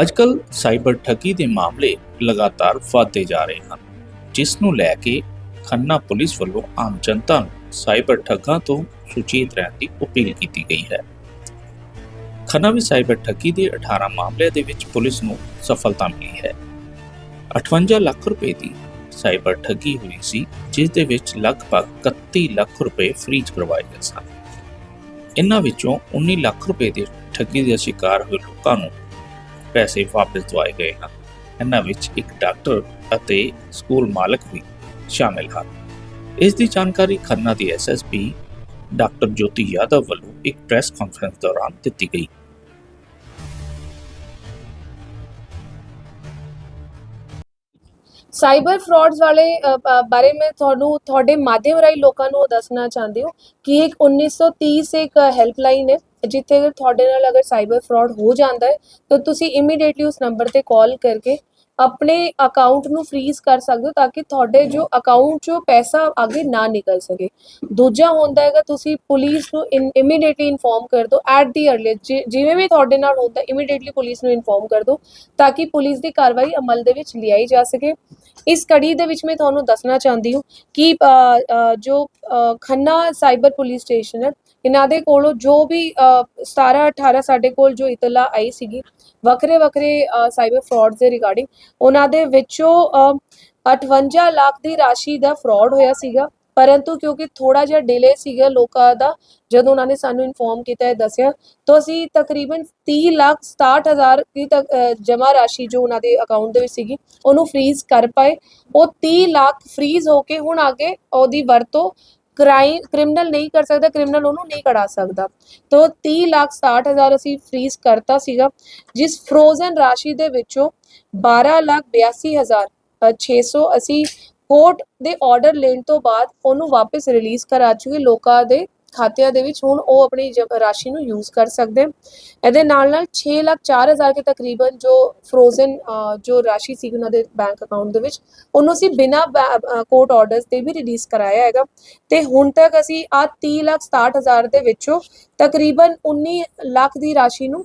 ਅੱਜਕੱਲ ਸਾਈਬਰ ਠੱਗੀ ਦੇ ਮਾਮਲੇ ਲਗਾਤਾਰ ਵਧਦੇ ਜਾ ਰਹੇ ਹਨ, ਜਿਸ ਨੂੰ ਲੈ ਕੇ ਖੰਨਾ ਪੁਲਿਸ ਵੱਲੋਂ ਆਮ ਜਨਤਾ ਨੂੰ ਸਾਈਬਰ ਠੱਗਾਂ ਤੋਂ ਸੁਚੇਤ ਰਹਿਣ ਦੀ ਅਪੀਲ ਕੀਤੀ ਗਈ ਹੈ। ਖੰਨਾ ਵਿੱਚ ਸਾਈਬਰ ਠੱਗੀ ਦੇ 18 ਮਾਮਲਿਆਂ ਦੇ ਵਿੱਚ ਪੁਲਿਸ ਨੂੰ ਸਫਲਤਾ ਮਿਲੀ ਹੈ। 58 ਲੱਖ ਰੁਪਏ ਦੀ ਸਾਈਬਰ ਠੱਗੀ ਹੋਈ ਸੀ, ਜਿਸ ਦੇ ਵਿੱਚ ਲਗਭਗ 31 ਲੱਖ ਰੁਪਏ ਫ੍ਰੀਜ਼ ਕਰਵਾਏ ਗਏ ਸਨ। ਇਨ੍ਹਾਂ ਵਿੱਚੋਂ 19 ਲੱਖ ਰੁਪਏ ਦੀ ਠੱਗੀ ਦੇ ਸ਼ਿਕਾਰ ਹੋਏ ਲੋਕਾਂ ਨੂੰ ਪੈਸੇ ਵਾਪਸ ਦਵਾਏ ਗਏ ਹਨ। ਇਹਨਾਂ ਵਿੱਚ ਇੱਕ ਡਾਕਟਰ ਅਤੇ ਸਕੂਲ ਮਾਲਕ ਵੀ ਸ਼ਾਮਿਲ ਹਨ। ਇਸ ਦੀ ਜਾਣਕਾਰੀ ਖੰਨਾ ਦੀ ਐਸਐਸਪੀ ਡਾਕਟਰ ਜੋਤੀ ਯਾਦਵ ਵੱਲੋਂ ਇੱਕ ਪ੍ਰੈਸ ਕਾਨਫਰੰਸ ਦੌਰਾਨ ਦਿੱਤੀ ਗਈ। ਸਾਈਬਰ ਫਰਾਡਸ ਵਾਲੇ ਬਾਰੇ ਮੈਂ ਤੁਹਾਨੂੰ, ਤੁਹਾਡੇ ਮਾਧਿਅਮ ਰਾਹੀਂ ਲੋਕਾਂ ਨੂੰ ਦੱਸਣਾ ਚਾਹੁੰਦੀ ਹਾਂ ਕਿ ਇੱਕ 1930 ਇੱਕ ਹੈਲਪਲਾਈਨ ਹੈ ਜਿੱਥੇ ਅਗਰ ਤੁਹਾਡੇ ਨਾਲ ਅਗਰ ਸਾਈਬਰ ਫਰਾਡ ਹੋ ਜਾਂਦਾ ਹੈ, ਤਾਂ ਤੁਸੀਂ ਇਮੀਡੀਏਟਲੀ ਉਸ ਨੰਬਰ ਤੇ ਕਾਲ ਕਰਕੇ ਆਪਣੇ ਅਕਾਊਂਟ ਨੂੰ ਫ੍ਰੀਜ਼ ਕਰ ਸਕਦੇ ਹੋ ਤਾਂ ਕਿ ਤੁਹਾਡੇ ਜੋ ਅਕਾਊਂਟ 'ਚੋਂ ਪੈਸਾ ਅੱਗੇ ਨਾ ਨਿਕਲ ਸਕੇ। ਦੂਜਾ ਹੁੰਦਾ ਹੈਗਾ ਤੁਸੀਂ ਪੁਲਿਸ ਨੂੰ ਇਮੀਡੀਏਟਲੀ ਇਨਫੋਰਮ ਕਰ ਦਿਓ ਐਟ ਦੀ ਅਰਲੀਸਟ ਜਿਵੇਂ ਵੀ ਤੁਹਾਡੇ ਨਾਲ ਹੁੰਦਾ ਇਮੀਡੀਏਟਲੀ ਪੁਲਿਸ ਨੂੰ ਇਨਫੋਰਮ ਕਰ ਦਿਓ ਤਾਂ ਕਿ ਪੁਲਿਸ ਦੀ ਕਾਰਵਾਈ ਅਮਲ ਦੇ ਵਿੱਚ ਲਿਆਈ ਜਾ ਸਕੇ। ਇਸ ਕੜੀ ਦੇ ਵਿੱਚ ਮੈਂ ਤੁਹਾਨੂੰ ਦੱਸਣਾ ਚਾਹੁੰਦੀ ਹਾਂ ਕਿ ਜੋ ਖੰਨਾ ਸਾਈਬਰ ਪੁਲਿਸ ਸਟੇਸ਼ਨ ਹੈ ਇਹਨਾਂ ਦੇ ਕੋਲੋਂ ਜੋ ਵੀ ਅ, 17 18 ਸਾਡੇ ਕੋਲ ਜੋ ਇਤਲਾ ਆਈ ਸੀਗੀ ਵੱਖਰੇ ਵੱਖਰੇ ਸਾਈਬਰ ਫਰਾਡਸ ਦੇ ਰਿਗਾਰਡਿੰਗ ਉਹਨਾਂ ਦੇ ਵਿੱਚੋਂ ਅ, 58 ਲੱਖ ਦੀ ਰਾਸ਼ੀ ਦਾ ਫਰਾਡ ਹੋਇਆ ਸੀਗਾ। ਪਰੰਤੂ ਕਿਉਂਕਿ ਥੋੜਾ ਜਿਹਾ ਡਿਲੇ ਸੀਗਾ ਲੋਕਾਂ ਦਾ ਜਦੋਂ ਉਹਨਾਂ ਨੇ ਸਾਨੂੰ ਇਨਫੋਰਮ ਕੀਤਾ ਹੈ ਦੱਸਿਆ ਤਾਂ ਅਸੀਂ ਤਕਰੀਬਨ 30 ਲੱਖ 67 ਹਜ਼ਾਰ ਦੀ ਤੱਕ ਜਮਾ ਰਾਸ਼ੀ ਜੋ ਉਹਨਾਂ ਦੇ ਅਕਾਊਂਟ ਦੇ ਵਿੱਚ ਸੀਗੀ ਉਹਨੂੰ ਫ੍ਰੀਜ਼ ਕਰ ਪਾਏ। ਉਹ 30 ਲੱਖ ਫ੍ਰੀਜ਼ ਹੋ ਕੇ ਹੁਣ ਅੱਗੇ ਉਹਦੀ ਵਰਤੋਂ ਕ੍ਰਾਈਮ ਕ੍ਰਿਮੀਨਲ ਨਹੀਂ ਕਰ ਸਕਦਾ ਕ੍ਰਿਮੀਨਲ ਉਹਨੂੰ ਨਹੀਂ ਕਢਾ ਸਕਦਾ। ਤੋ 30 ਲੱਖ 60 ਹਜ਼ਾਰ ਅਸੀਂ ਫ੍ਰੀਜ਼ ਕਰਤਾ ਸੀਗਾ ਜਿਸ ਫਰੋਜ਼ਨ ਰਾਸ਼ੀ ਦੇ ਵਿੱਚੋਂ 12 ਲੱਖ 82 ਹਜ਼ਾਰ ਅ, 600 ਅਸੀਂ ਕੋਰਟ ਦੇ ਆਰਡਰ ਲੈਣ ਤੋਂ ਬਾਅਦ ਉਹਨੂੰ ਵਾਪਸ ਰਿਲੀਜ਼ ਕਰਾ ਚੁੱਕੇ ਲੋਕਾਂ ਦੇ ਖਾਤਿਆਂ ਦੇ ਵਿੱਚ ਹੁਣ ਉਹ ਆਪਣੀ ਜ- ਰਾਸ਼ੀ ਨੂੰ ਯੂਜ਼ ਕਰ ਸਕਦੇ ਇਹਦੇ ਨਾਲ ਨਾਲ 6 ਲੱਖ 4 ਹਜ਼ਾਰ ਕੇ ਤਕਰੀਬਨ ਜੋ ਫਰੋਜ਼ਨ ਜੋ ਰਾਸ਼ੀ ਸੀ ਉਹਨਾਂ ਦੇ ਬੈਂਕ ਅਕਾਊਂਟ ਦੇ ਵਿੱਚ, ਉਹਨੂੰ ਅਸੀਂ ਬਿਨਾ ਕੋਰਟ ਆਰਡਰਸ ਤੇ ਵੀ ਰਿਲੀਜ਼ ਕਰਾਇਆ ਹੈਗਾ। ਤੇ ਹੁਣ ਤੱਕ ਅਸੀਂ ਆ 30 ਲੱਖ 67 ਹਜ਼ਾਰ ਦੇ ਵਿੱਚੋਂ ਤਕਰੀਬਨ 19 ਲੱਖ ਦੀ ਰਾਸ਼ੀ ਨੂੰ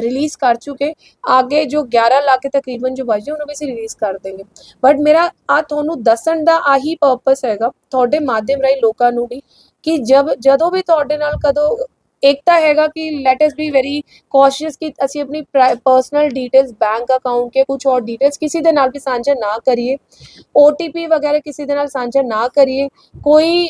ਰਿਲੀਜ਼ ਕਰ ਚੁੱਕੇ। ਅੱਗੇ ਜੋ 11 ਲੱਖ ਤਕਰੀਬਨ ਜੋ ਬਚੇ, ਉਹਨੂੰ ਵੀ ਅਸੀਂ ਰਿਲੀਜ਼ ਕਰ ਦੇਂਗੇ ਬਟ ਮੇਰਾ ਆ ਤੁਹਾਨੂੰ ਦੱਸਣ ਦਾ ਆਹੀ ਪਰਪਸ ਹੈਗਾ, ਤੁਹਾਡੇ ਮਾਧਿਅਮ ਰਾਹੀਂ ਲੋਕਾਂ ਨੂੰ ਵੀ। ਕਿ ਜਦ ਜਦੋਂ ਵੀ ਤੁਹਾਡੇ ਨਾਲ ਕਦੋਂ ਇੱਕ ਤਾਂ ਹੈਗਾ ਕਿ let us be very cautious ਕਿ ਅਸੀਂ ਆਪਣੀ ਪਰਸਨਲ ਡੀਟੇਲਸ ਬੈਂਕ ਅਕਾਊਂਟ ਕੇ ਕੁਝ ਹੋਰ ਡੀਟੇਲਸ ਕਿਸੇ ਦੇ ਨਾਲ ਵੀ ਸਾਂਝਾ ਨਾ ਕਰੀਏ। OTP ਵਗੈਰਾ ਕਿਸੇ ਦੇ ਨਾਲ ਸਾਂਝਾ ਨਾ ਕਰੀਏ। ਕੋਈ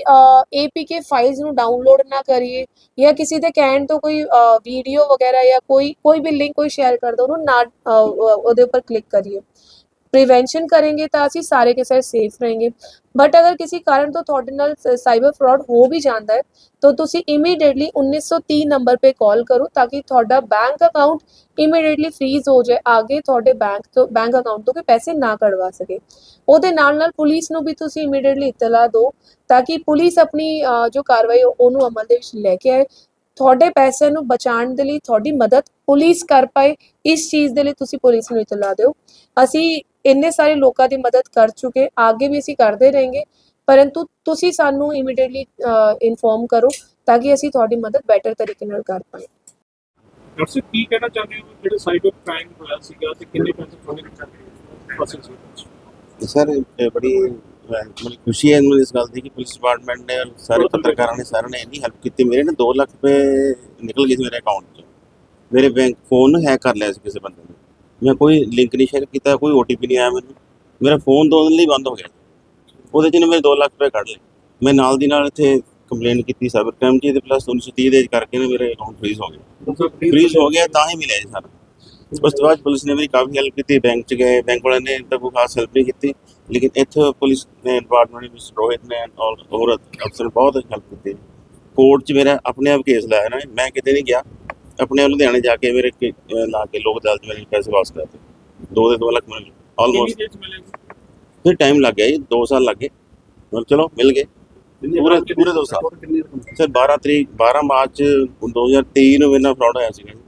APK ਫਾਈਲਸ ਨੂੰ ਡਾਊਨਲੋਡ ਨਾ ਕਰੀਏ ਜਾਂ ਕਿਸੇ ਦੇ ਕਹਿਣ ਤੋਂ ਕੋਈ ਵੀਡੀਓ ਵਗੈਰਾ ਜਾਂ ਕੋਈ ਕੋਈ ਵੀ ਲਿੰਕ ਕੋਈ ਸ਼ੇਅਰ ਕਰ ਦੋ, ਉਹਨੂੰ ਨਾ ਉਹਦੇ ਉੱਪਰ ਕਲਿੱਕ ਕਰੀਏ। ਪ੍ਰੀਵੈਂਸ਼ਨ ਕਰਾਂਗੇ ਤਾਂ ਅਸੀਂ ਸਾਰੇ ਕੇ ਸਾਰੇ ਸੇਫ ਰਹਾਂਗੇ ਬਟ ਅਗਰ ਕਿਸੇ ਕਾਰਨ ਤੋਂ ਤੁਹਾਡੇ ਨਾਲ ਸਾਈਬਰ ਫਰਾਡ ਹੋ ਵੀ ਜਾਂਦਾ ਹੈ ਤਾਂ ਤੁਸੀਂ ਇਮੀਡੀਏਟਲੀ 1930 ਨੰਬਰ 'ਤੇ ਕਾਲ ਕਰੋ ਤਾਂ ਕਿ ਤੁਹਾਡਾ ਬੈਂਕ ਅਕਾਊਂਟ ਇਮੀਡੀਏਟਲੀ ਫ੍ਰੀਜ਼ ਹੋ ਜਾਏ ਆਗੇ ਤੁਹਾਡੇ ਬੈਂਕ ਤੋਂ ਬੈਂਕ ਅਕਾਊਂਟ ਤੋਂ ਕੋਈ ਪੈਸੇ ਨਾ ਕਢਵਾ ਸਕੇ ਉਹਦੇ ਨਾਲ ਨਾਲ ਪੁਲਿਸ ਨੂੰ ਵੀ ਤੁਸੀਂ ਇਮੀਡੀਏਟਲੀ ਇਤਲਾਹ ਦਿਓ ਤਾਂ ਕਿ ਪੁਲਿਸ ਆਪਣੀ ਜੋ ਕਾਰਵਾਈ ਉਹਨੂੰ ਅਮਲ ਦੇ ਵਿੱਚ ਲੈ ਕੇ ਆਏ ਤੁਹਾਡੇ ਪੈਸੇ ਨੂੰ ਬਚਾਉਣ ਦੇ ਲਈ ਤੁਹਾਡੀ ਮਦਦ ਪੁਲਿਸ ਕਰ ਪਾਏ ਇਸ ਚੀਜ਼ ਦੇ ਲਈ ਤੁਸੀਂ ਪੁਲਿਸ ਨੂੰ ਇਤਲਾਹ ਦਿਓ ਅਸੀਂ ਇੰਨੇ ਸਾਰੇ ਲੋਕਾਂ ਦੀ ਮਦਦ ਕਰ ਚੁੱਕੇ ਅੱਗੇ ਵੀ ਅਸੀਂ ਕਰਦੇ ਰਹਾਂਗੇ ਪਰੰਤੂ ਤੁਸੀਂ ਸਾਨੂੰ ਇਮੀਡੀਏਟਲੀ ਇਨਫੋਰਮ ਕਰੋ ਤਾਂ ਕਿ ਅਸੀਂ ਤੁਹਾਡੀ ਮਦਦ ਬੈਟਰ ਤਰੀਕੇ ਨਾਲ ਕਰ ਪਾਏ ਡਾਕਟਰ ਸਾਹਿਬ ਕੀ ਕਹਿਣਾ ਚਾਹੁੰਦੇ ਹੋ? ਜਿਹੜਾ ਸਾਈਬਰ ਕ੍ਰਾਈਮ ਹੋਇਆ ਸੀਗਾ ਤੇ ਕਿੰਨੇ ਪੈਸੇ ਫਸੇ ਸੀ ਸਰ ਇਹ ਬੜੀ ਮੈਨੂੰ ਖੁਸ਼ੀ ਹੈ ਮੈਨੂੰ ਇਸ ਗੱਲ ਦੀ ਕਿ ਪੁਲਿਸ ਡਿਪਾਰਟਮੈਂਟ ਨੇ ਸਾਰੇ ਪੱਤਰਕਾਰਾਂ ਨੇ ਸਾਰਿਆਂ ਨੇ ਇੰਨੀ ਹੈਲਪ ਕੀਤੀ। ਮੇਰੇ ਨੇ 2 ਲੱਖ ਰੁਪਏ ਨਿਕਲ ਗਏ ਸੀ ਮੇਰੇ ਅਕਾਊਂਟ 'ਚੋਂ। ਮੇਰੇ ਬੈਂਕ ਫੋਨ ਹੈਕ ਕਰ ਲਿਆ ਸੀ ਕਿਸੇ ਬੰਦੇ ਨੇ। ਮੈਂ ਕੋਈ ਲਿੰਕ ਨਹੀਂ ਸ਼ੇਅਰ ਕੀਤਾ ਕੋਈ OTP ਨਹੀਂ ਆਇਆ ਮੈਨੂੰ। ਮੇਰਾ ਫੋਨ ਦੋ ਦਿਨ ਲਈ ਬੰਦ ਹੋ ਗਿਆ। ਉਹਦੇ 'ਚ ਨੇ ਮੇਰੇ 2 ਲੱਖ ਰੁਪਏ ਕੱਢ ਲਏ। ਮੈਂ ਨਾਲ ਦੀ ਨਾਲ ਇੱਥੇ ਕੰਪਲੇਂਟ ਕੀਤੀ ਸਾਈਬਰ ਕ੍ਰਾਈਮ 'ਚ ਤੇ ਪਲੱਸ 1930 ਦੇ ਕਰਕੇ ਨੇ ਮੇਰੇ ਅਕਾਊਂਟ ਫ੍ਰੀਜ਼ ਹੋ ਗਏ। ਫ੍ਰੀਜ਼ ਹੋ ਗਿਆ ਤਾਂ ਹੀ ਮਿਲਿਆ ਜੀ ਸਾਰਾ ਉਸ ਤੋਂ ਬਾਅਦ ਪੁਲਿਸ ਨੇ ਮੇਰੀ ਕਾਫੀ ਹੈਲਪ ਕੀਤੀ ਬੈਂਕ ਚ ਗਏ ਬੈਂਕ ਵਾਲਿਆਂ ਨੇ ਤਾਂ ਕੋਈ ਖਾਸ ਹੈਲਪ ਨਹੀਂ ਕੀਤੀ। ਲੇਕਿਨ ਇੱਥੇ ਪੁਲਿਸ ਨੇ ਡਿਪਾਰਟਮੈਂਟ ਮਿਸ ਰੋਹਿਤ ਨੇ ਔਰ ਹੋਰ ਅਫਸਰ ਬਹੁਤ ਹੈਲਪ ਕੀਤੀ। ਕੋਰਟ ਚ ਮੇਰਾ ਆਪਣੇ ਆਪ ਕੇਸ ਲਾਇਆ ਨਾ ਮੈਂ ਕਿਤੇ ਨਹੀਂ ਗਿਆ। ਆਪਣੇ ਆਪ ਲੁਧਿਆਣੇ ਜਾ ਕੇ ਮੇਰੇ ਕੇ- ਅਹ ਲਾ ਕੇ ਲੋਕ ਅਦਾਲਤ ਮੇਰੇ ਪੈਸੇ ਵਾਪਸ ਕਰਤੇ। ਦੋ ਦੇ 2 ਲੱਖ ਮਿਲ। ਆਲਮੋਸਟ ਫਿਰ ਟਾਈਮ ਲੱਗ ਗਿਆ ਜੀ 2 ਸਾਲ ਲੱਗ ਗਏ। ਪਰ ਚਲੋ ਮਿਲ ਗਏ। ਪੂਰੇ ਪੂਰੇ ਦੋ ਸਾਲ। ਸਰ 12 ਤਰੀਕ 12 ਮਾਰਚ 2023 ਨੂੰ ਮੇਰੇ ਫਰਾਡ ਹੋਇਆ ਸੀਗਾ ਜੀ।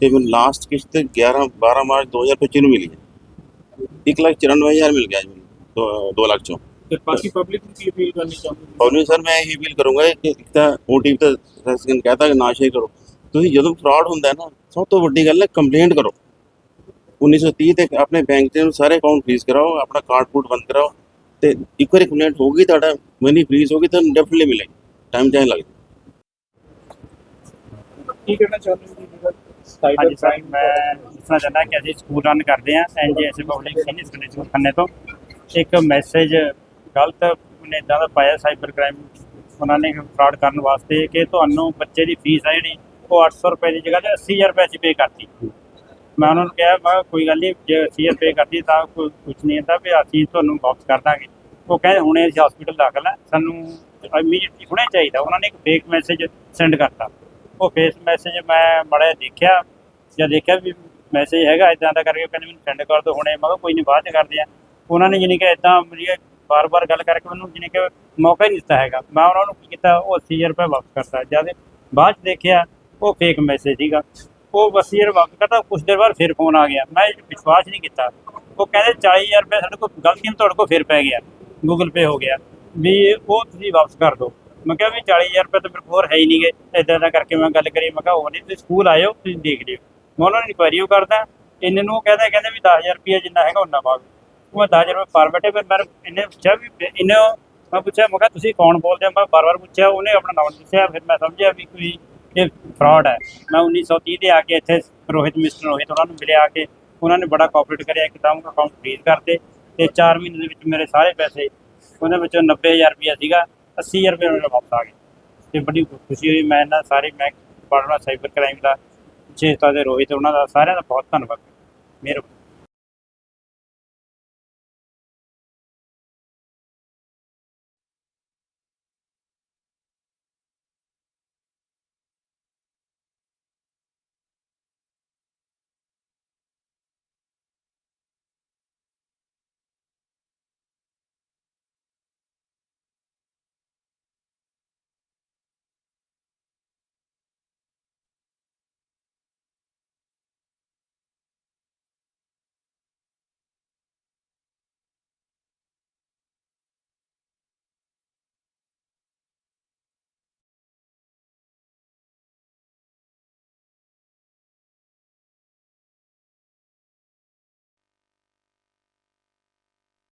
ਤੇ ਮੈਨੂੰ ਲਾਸਟ ਕਿਸ਼ਤ 11 12 ਮਾਰਚ 2025 ਨੂੰ ਮਿਲੀ ਹੈ। 194000 ਮਿਲ ਗਿਆ ਜੀ ਮੈਨੂੰ 2 ਲੱਖ ਚੋਂ। ਤੇ ਬਾਕੀ ਪਬਲਿਕ ਨੂੰ ਕੀ ਅਪੀਲ ਕਰਨੀ ਚਾਹੁੰਦੇ ਹੋ? ਔਰ ਸਰ ਮੈਂ ਇਹੀ ਅਪੀਲ ਕਰੂੰਗਾ ਕਿ ਇੱਕ ਤਾਂ OTP ਤਾਂ ਸੈਕਸ਼ਨ ਕਹਤਾ ਕਿ ਨਾ ਸ਼ੇਅਰ ਕਰੋ। ਤੁਸੀਂ ਜਦੋਂ ਫਰਾਡ ਹੁੰਦਾ ਹੈ ਨਾ ਸਭ ਤੋਂ ਵੱਡੀ ਗੱਲ ਹੈ ਕੰਪਲੇਂਟ ਕਰੋ। 1930 ਤੇ ਆਪਣੇ ਬੈਂਕ ਦੇ ਸਾਰੇ ਅਕਾਊਂਟ ਫ੍ਰੀਜ਼ ਕਰਾਓ ਆਪਣਾ ਕਾਰਡ ਕੂਡ ਬੰਦ ਕਰਾਓ ਤੇ ਇੱਕ ਵਾਰੀ ਕੰਪਲੇਂਟ ਹੋਗੀ ਤੁਹਾਡਾ ਮਨੀ ਫ੍ਰੀਜ਼ ਹੋਗੀ ਤਾਂ ਡੈਫੀਨਿਟਲੀ ਮਿਲੇਗੀ। ਟਾਈਮ ਚਾਹੇ ਲੱਗੇ ਕੀ ਕਹਿਣਾ ਚਾਹੁੰਦੇ ਹੋ ਸਾਈਬਰ ਕ੍ਰਾਈਮ ਮੈਂ ਦੱਸਣਾ ਚਾਹੁੰਦਾ ਕਿ ਅਸੀਂ ਸਕੂਲ ਰਨ ਕਰਦੇ ਹਾਂ NGS public senior secondary school ਖੰਨੇ ਤੋਂ। ਇੱਕ ਮੈਸੇਜ ਗਲਤ ਉਹਨੇ ਇਦਾਂ ਦਾ ਪਾਇਆ ਸਾਈਬਰ ਕ੍ਰਾਈਮ ਉਹਨਾਂ ਨੇ ਫਰਾਡ ਕਰਨ ਵਾਸਤੇ ਕਿ ਤੁਹਾਨੂੰ ਬੱਚੇ ਦੀ ਫੀਸ ਆ ਜਿਹੜੀ ਉਹ 800 ਰੁਪਏ ਦੀ ਜਗ੍ਹਾ ਤੇ 80000 ਰੁਪਏ ਅਸੀਂ ਪੇ ਕਰਤੀ। ਮੈਂ ਉਹਨਾਂ ਨੂੰ ਕਿਹਾ, ਮੈਂ ਕਿਹਾ, ਕੋਈ ਗੱਲ ਨਹੀਂ ਜੇ 80000 ਪੇ ਕਰਤੀ ਤਾਂ ਕੋਈ ਕੁਝ ਨਹੀਂ ਹੁੰਦਾ ਵੀ ਅਸੀਂ ਤੁਹਾਨੂੰ ਵਾਪਸ ਕਰ ਦਾਂਗੇ। ਉਹ ਕਹਿੰਦੇ, ਹੁਣੇ ਅਸੀਂ ਹਸਪੀਟਲ ਦਾਖਲ ਹੈ ਸਾਨੂੰ ਇਮੀਡੀਏਟਲੀ ਹੁਣੇ ਚਾਹੀਦਾ। ਉਹਨਾਂ ਨੇ ਇੱਕ ਫੇਕ ਮੈਸੇਜ ਸੈਂਡ ਕਰਤਾ। ਉਹ ਫੇਸ ਮੈਸੇਜ ਮੈਂ ਮੜਾ ਦੇਖਿਆ, ਜਾਂ ਦੇਖਿਆ ਵੀ ਮੈਸੇਜ ਹੈਗਾ ਇਦਾਂ ਦਾ ਕਰਕੇ ਉਹ ਕਹਿੰਦੇ, ਮੈਨੂੰ ਸੈਂਡ ਕਰ ਦਿਓ ਹੁਣੇ। ਮੈਂ ਕਿਹਾ, ਕੋਈ ਨਹੀਂ ਬਾਅਦ ਚ ਕਰਦੇ ਆ। ਉਹਨਾਂ ਨੇ ਜਾਣੀ ਕਿ ਇਦਾਂ ਮੇਰੀ ਬਾਰ-ਬਾਰ ਗੱਲ ਕਰਕੇ ਮੈਨੂੰ ਜਾਣੀ ਕਿ ਮੌਕਾ ਹੀ ਨਹੀਂ ਦਿੱਤਾ ਹੈਗਾ। ਮੈਂ ਉਹਨਾਂ ਨੂੰ ਕੀ ਕੀਤਾ, ਉਹ 80000 ਰੁਪਏ ਵਾਪਸ ਕਰਤਾ। ਜਦ ਬਾਅਦ ਚ ਦੇਖਿਆ ਉਹ ਫੇਕ ਮੈਸੇਜ ਸੀਗਾ। ਉਹ 80000 ਵਾਪਸ ਕਰਤਾ ਕੁਝ ਦੇਰ ਬਾਅਦ ਫਿਰ ਫੋਨ ਆ ਗਿਆ। ਮੈਂ ਵਿਸ਼ਵਾਸ ਨਹੀਂ ਕੀਤਾ। ਉਹ ਕਹਿੰਦੇ 40000 ਰੁਪਏ ਸਾਡੇ ਕੋਲ, ਗਲਤੀ ਨਾਲ ਤੁਹਾਡੇ ਕੋਲ ਫਿਰ ਪੈ ਗਿਆ। ਗੂਗਲ ਪੇ ਹੋ ਗਿਆ। ਵੀ ਉਹ ਤੁਸੀਂ ਵਾਪਸ ਕਰ ਦਿਓ। ਮੈਂ ਕਿਹਾ ਵੀ 40000 ਰੁਪਏ ਤਾਂ ਮੇਰੇ ਕੋਲ ਹੋਰ ਹੈ ਹੀ ਨਹੀਂਗੇ ਇਦਾਂ ਦਾ ਕਰਕੇ ਮੈਂ ਗੱਲ ਕਰੀ। ਮੈਂ ਕਿਹਾ ਉਹ ਨਹੀਂ, ਤੁਸੀਂ ਸਕੂਲ ਆਇਓ, ਤੁਸੀਂ ਦੇਖ ਲਿਓ। ਮੈਂ ਉਹਨਾਂ ਨੂੰ ਇਨਕੁਆਇਰੀ ਉਹ ਕਰਦਾ। ਇੰਨੇ ਨੂੰ ਕਹਿੰਦਾ, ਕਹਿੰਦੇ ਵੀ 10000 ਰੁਪਏ ਜਿੰਨਾ ਹੈਗਾ ਉਹਨਾਂ ਮੰਗ ਉਹ ਮੈਂ 10000 ਰੁਪਏ ਪਰ ਬੈਠੇ, ਫਿਰ ਮੈਂ ਇਹਨੇ ਪੁੱਛਿਆ ਵੀ ਇਹਨੇ ਮੈਂ ਪੁੱਛਿਆ, ਮੈਂ ਕਿਹਾ ਤੁਸੀਂ ਕੌਣ ਬੋਲਦੇ ਹੋ? ਮੈਂ ਬਾਰ-ਬਾਰ ਪੁੱਛਿਆ। ਉਹਨੇ ਆਪਣਾ ਨਾਮ ਦੱਸਿਆ। ਫਿਰ ਮੈਂ ਸਮਝਿਆ ਵੀ ਕੋਈ ਇਹ ਫਰਾਡ ਹੈ। ਮੈਂ 1930 ਦੇ ਆ ਕੇ ਇੱਥੇ ਰੋਹਿਤ, ਮਿਸਟਰ ਰੋਹਿਤ ਉਹਨਾਂ ਨੂੰ ਮਿਲਿਆ ਆ ਕੇ, ਉਹਨਾਂ ਨੇ ਬੜਾ ਕੋਆਪਰੇਟ ਕਰਿਆ ਇੱਕਦਮ ਅਕਾਊਂਟ ਫ੍ਰੀਜ਼ ਕਰਤੇ ਤੇ 4 ਮਹੀਨੇ ਦੇ ਵਿੱਚ ਮੇਰੇ ਸਾਰੇ ਪੈਸੇ ਉਹਨਾਂ ਵਿੱਚੋਂ 90000 ਰੁਪਇਆ ਸੀਗਾ 80000 ਰੁਪਏ ਮੇਰੇ ਵਾਪਸ ਆ ਗਏ। ਤੇ ਬੜੀ ਖੁਸ਼ੀ ਹੋਈ, ਮੈਂ ਇਹਨਾਂ ਸਾਰੇ, ਮੈਂ ਪੜਨਾ ਸਾਈਬਰ ਕ੍ਰਾਈਮ ਦਾ ਵਿਸ਼ੇਸ਼ਤਾ ਦੇ ਰੋਹਿਤ, ਉਹਨਾਂ ਦਾ ਸਾਰਿਆਂ ਦਾ ਬਹੁਤ ਧੰਨਵਾਦ। ਮੇਰੇ